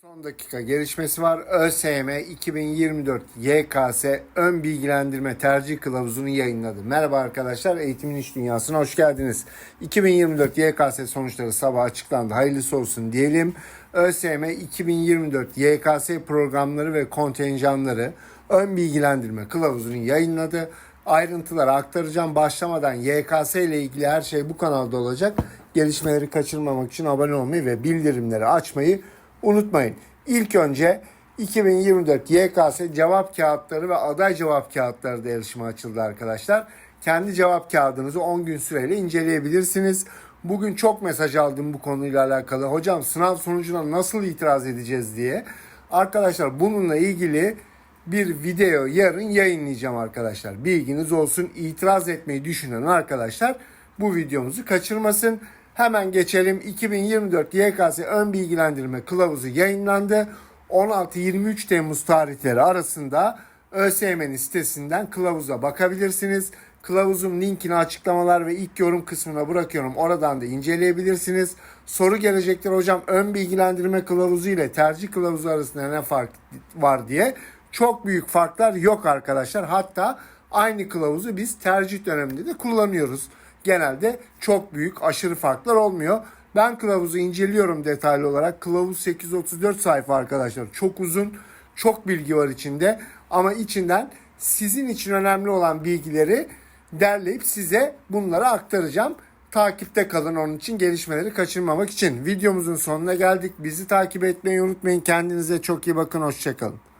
son dakika gelişmesi var. ÖSYM 2024 YKS ön bilgilendirme tercih kılavuzunu yayınladı. Merhaba arkadaşlar, Eğitimin İş Dünyası'na hoş geldiniz. 2024 YKS sonuçları sabah açıklandı. Hayırlısı olsun diyelim. ÖSYM 2024 YKS programları ve kontenjanları ön bilgilendirme kılavuzunu yayınladı. Ayrıntıları aktaracağım. Başlamadan YKS ile ilgili her şey bu kanalda olacak. Gelişmeleri kaçırmamak için abone olmayı ve bildirimleri açmayı unutmayın. İlk önce 2024 YKS cevap kağıtları ve aday cevap kağıtları da erişime açıldı arkadaşlar. Kendi cevap kağıdınızı 10 gün süreyle inceleyebilirsiniz. Bugün çok mesaj aldım bu konuyla alakalı. Hocam sınav sonucuna nasıl itiraz edeceğiz diye. Arkadaşlar bununla ilgili bir video yarın yayınlayacağım arkadaşlar. Bilginiz olsun. İtiraz etmeyi düşünen arkadaşlar bu videomuzu kaçırmasın. Hemen geçelim. 2024 YKS ön bilgilendirme kılavuzu yayınlandı. 16-23 Temmuz tarihleri arasında ÖSYM'nin sitesinden kılavuza bakabilirsiniz. Kılavuzun linkini açıklamalar ve ilk yorum kısmına bırakıyorum. Oradan da inceleyebilirsiniz. Soru gelecektir hocam ön bilgilendirme kılavuzu ile tercih kılavuzu arasında ne fark var diye. Çok büyük farklar yok arkadaşlar. Hatta aynı kılavuzu biz tercih döneminde de kullanıyoruz. Genelde çok büyük aşırı farklar olmuyor. Ben kılavuzu inceliyorum detaylı olarak. Kılavuz 834 sayfa arkadaşlar. Çok uzun, çok bilgi var içinde. Ama içinden sizin için önemli olan bilgileri derleyip size bunları aktaracağım. Takipte kalın onun için gelişmeleri kaçırmamak için. Videomuzun sonuna geldik. Bizi takip etmeyi unutmayın. Kendinize çok iyi bakın. Hoşçakalın.